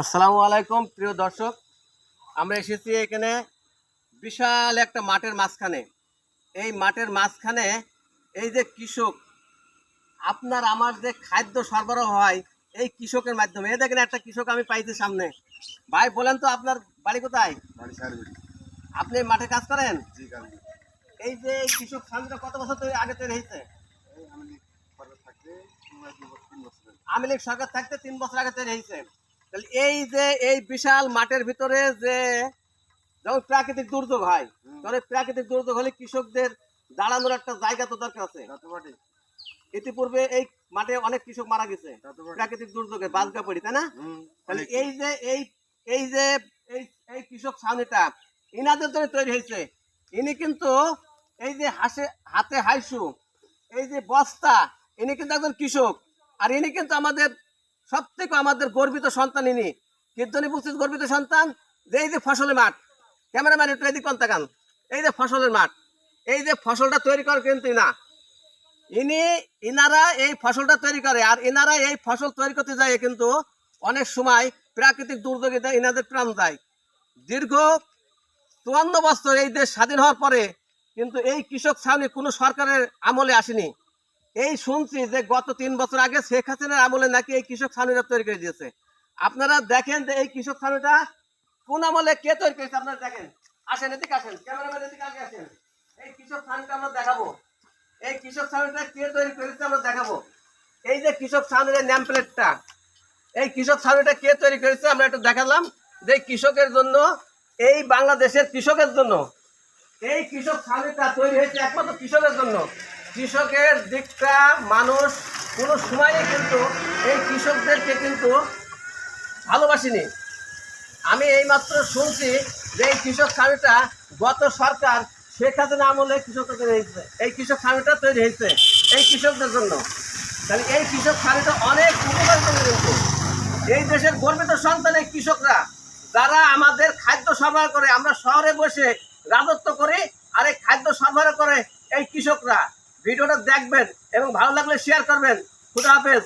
আসসালামু আলাইকুম প্রিয় দর্শক। আমরা এসেছি এখানে বিশাল একটা মাঠের মাঝখানে। এই মাঠের মাঝখানে এই যে কৃষক আপনার আমার যে খাদ্য সরবরাহ হয় এই কৃষকের মাধ্যমে। এই দেখেন একটা কৃষক আমি পাইছি সামনে। ভাই বলেন তো আপনার বাড়ি কোথায়? আপনি মাঠে কাজ করেন? এই যে কৃষক সামনে কত বছর তৈরি আগে তৈরি হয়েছে। আওয়ামী লীগ সরকার থাকতে তিন বছর আগে তৈরি হয়েছে। তাহলে এই যে এই বিশাল মাঠের ভিতরে যে যেমন প্রাকৃতিক দুর্যোগ হয়। তাহলে প্রাকৃতিক দুর্যোগ হলে কৃষকদের দাঁড়ানোর একটা জায়গা তো দরকার আছে। ইতিপূর্বে এই মাঠে অনেক কৃষক মারা গেছে প্রাকৃতিক দুর্যোগে বাজগা পড়ি তাই না? তাহলে এই যে এই এই যে এই এই কৃষক ছাউনিটা ইনাদের জন্য তৈরি হয়েছে। ইনি কিন্তু এই যে হাসে হাতে হাইসু এই যে বস্তা ইনি কিন্তু একজন কৃষক। আর ইনি কিন্তু আমাদের সব থেকে আমাদের গর্বিত সন্তান ইনি। কীর্তনী বুঝছিস গর্বিত সন্তান যে এই যে ফসলের মাঠ, ক্যামেরাম্যান একটু এদিক তাকান এই যে ফসলের মাঠ, এই যে ফসলটা তৈরি করে কিন্তু না ইনি, ইনারা এই ফসলটা তৈরি করে, আর ইনারা এই ফসল তৈরি করতে যায় কিন্তু অনেক সময় প্রাকৃতিক দুর্যোগে ইনাদের প্রাণ যায়। দীর্ঘ চুয়ান্ন বছর এই দেশ স্বাধীন হওয়ার পরে কিন্তু এই কৃষক ছাউনি কোনো সরকারের আমলে আসেনি। এই শুনছি যে গত তিন বছর আগে শেখ হাসিনার আমলে নাকি এই কৃষক ছাউনিটা তৈরি করে দিয়েছে। আপনারা দেখেন যে এই কৃষক ছাউনিটা কোন আমলে কে তৈরি করেছে আপনারা দেখেন। আসেন এদিকে আসেন, ক্যামেরাম্যান এদিকে আগে আসেন। এই কৃষক ছাউনিটা আমরা দেখাবো। এই কৃষক ছাউনিটা কে তৈরি করেছে আমরা দেখাবো। এই যে কৃষক ছাউনির নেম প্লেটটা, এই কৃষক ছাউনিটা কে তৈরি করেছে আমরা একটু দেখালাম। যে কৃষকের জন্য, এই বাংলাদেশের কৃষকের জন্য, এই কৃষক ছাউনিটা তৈরি হয়েছে একমাত্র কৃষকের জন্য। কৃষকের দিকটা মানুষ কোনো সময়ই কিন্তু এই কৃষকদেরকে কিন্তু ভালোবাসেনি। আমি এইমাত্র শুনছি যে এই কৃষক ছাউনিটা গত সরকার শেখ হাসিনা আমলে কৃষকদের হয়েছে এই কৃষক ছাউনিটা তৈরি হয়েছে এই কৃষকদের জন্য। তাহলে এই কৃষক ছাউনিটা অনেক উপকার করে এই দেশের গর্বিত সন্তান এই কৃষকরা, যারা আমাদের খাদ্য সরবরাহ করে, আমরা শহরে বসে রাজত্ব করি আর এই খাদ্য সরবরাহ করে এই কৃষকরা। ভিডিওটা দেখবেন এবং ভালো লাগলে শেয়ার করবেন। খুদা হাফেজ।